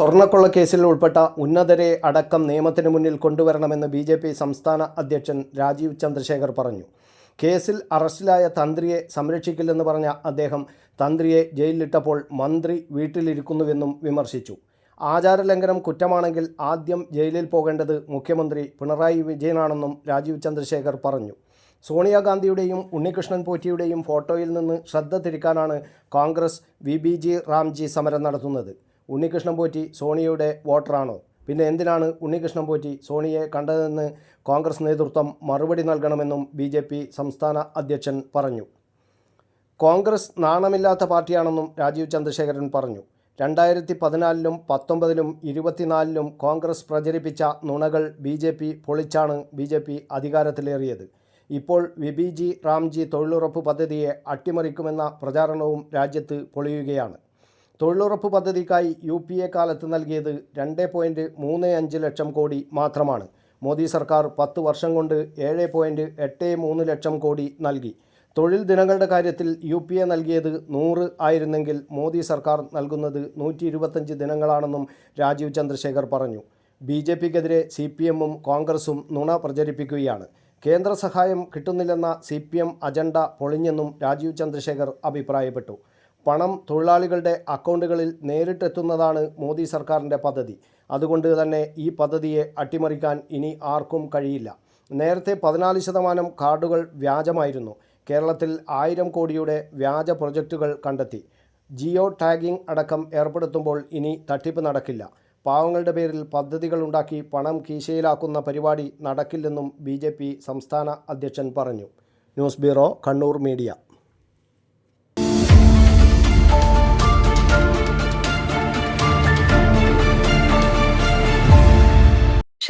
സ്വർണക്കൊള്ള കേസിൽ ഉൾപ്പെട്ട ഉന്നതരെ അടക്കം നിയമത്തിന് മുന്നിൽ കൊണ്ടുവരണമെന്ന് ബി ജെ പി സംസ്ഥാന അധ്യക്ഷൻ രാജീവ് ചന്ദ്രശേഖർ പറഞ്ഞു. കേസിൽ അറസ്റ്റിലായ തന്ത്രിയെ സംരക്ഷിക്കില്ലെന്ന് പറഞ്ഞ അദ്ദേഹം തന്ത്രിയെ ജയിലിലിട്ടപ്പോൾ മന്ത്രി വീട്ടിലിരിക്കുന്നുവെന്നും വിമർശിച്ചു. ആചാരലംഘനം കുറ്റമാണെങ്കിൽ ആദ്യം ജയിലിൽ പോകേണ്ടത് മുഖ്യമന്ത്രി പിണറായി വിജയനാണെന്നും രാജീവ് ചന്ദ്രശേഖർ പറഞ്ഞു. സോണിയാഗാന്ധിയുടെയും ഉണ്ണികൃഷ്ണൻ പോറ്റിയുടെയും ഫോട്ടോയിൽ നിന്ന് ശ്രദ്ധ തിരിക്കാനാണ് Congress V B G Ramji സമരം നടത്തുന്നത്. ഉണ്ണികൃഷ്ണൻ പോറ്റി സോണിയയുടെ വോട്ടറാണോ? പിന്നെ എന്തിനാണ് ഉണ്ണികൃഷ്ണൻ പോറ്റി സോണിയെ കണ്ടതെന്ന് കോൺഗ്രസ് നേതൃത്വം മറുപടി നൽകണമെന്നും ബി ജെ പി സംസ്ഥാന അധ്യക്ഷൻ പറഞ്ഞു. കോൺഗ്രസ് നാണമില്ലാത്ത പാർട്ടിയാണെന്നും രാജീവ് ചന്ദ്രശേഖരൻ പറഞ്ഞു. രണ്ടായിരത്തി പതിനാലിലും പത്തൊമ്പതിലും ഇരുപത്തിനാലിലും കോൺഗ്രസ് പ്രചരിപ്പിച്ച നുണകൾ ബി ജെ പി പൊളിച്ചാണ് ബി ജെ പി അധികാരത്തിലേറിയത്. ഇപ്പോൾ വിബിജി റാംജി തൊഴിലുറപ്പ് പദ്ധതിയെ അട്ടിമറിക്കുമെന്ന പ്രചാരണവും രാജ്യത്ത് പൊളിയുകയാണ്. തൊഴിലുറപ്പ് പദ്ധതിക്കായി യു പി എ കാലത്ത് നൽകിയത് രണ്ട് പോയിന്റ് മൂന്ന് അഞ്ച് ലക്ഷം കോടി മാത്രമാണ്. മോദി സർക്കാർ പത്ത് വർഷം കൊണ്ട് ഏഴ് പോയിന്റ് എട്ട് മൂന്ന് ലക്ഷം കോടി നൽകി. തൊഴിൽ ദിനങ്ങളുടെ കാര്യത്തിൽ യു പി എ നൽകിയത് നൂറ് ആയിരുന്നെങ്കിൽ മോദി സർക്കാർ നൽകുന്നത് നൂറ്റി ഇരുപത്തഞ്ച് ദിനങ്ങളാണെന്നും രാജീവ് ചന്ദ്രശേഖർ പറഞ്ഞു. ബി ജെ പിക്കെതിരെ സി പി എമ്മും കോൺഗ്രസും നുണ പ്രചരിപ്പിക്കുകയാണ്. കേന്ദ്ര സഹായം കിട്ടുന്നില്ലെന്ന സി പി എം അജണ്ട പൊളിഞ്ഞെന്നും രാജീവ് ചന്ദ്രശേഖർ അഭിപ്രായപ്പെട്ടു. പണം തൊഴിലാളികളുടെ അക്കൗണ്ടുകളിൽ നേരിട്ടെത്തുന്നതാണ് മോദി സർക്കാരിന്റെ പദ്ധതി. അതുകൊണ്ട് തന്നെ ഈ പദ്ധതിയെ അട്ടിമറിക്കാൻ ഇനി ആർക്കും കഴിയില്ല. നേരത്തെ പതിനാല് ശതമാനം കാർഡുകൾ വ്യാജമായിരുന്നു. കേരളത്തിൽ ആയിരം കോടിയുടെ വ്യാജ പ്രൊജക്റ്റുകൾ കണ്ടെത്തി. ജിയോ ടാഗിംഗ് അടക്കം ഏർപ്പെടുത്തുമ്പോൾ ഇനി തട്ടിപ്പ് നടക്കില്ല. പാവങ്ങളുടെ പേരിൽ പദ്ധതികൾ ഉണ്ടാക്കി പണം കീശയിലാക്കുന്ന പരിപാടി നടക്കില്ലെന്നും ബി സംസ്ഥാന അധ്യക്ഷൻ പറഞ്ഞു. News bureau Kannur media.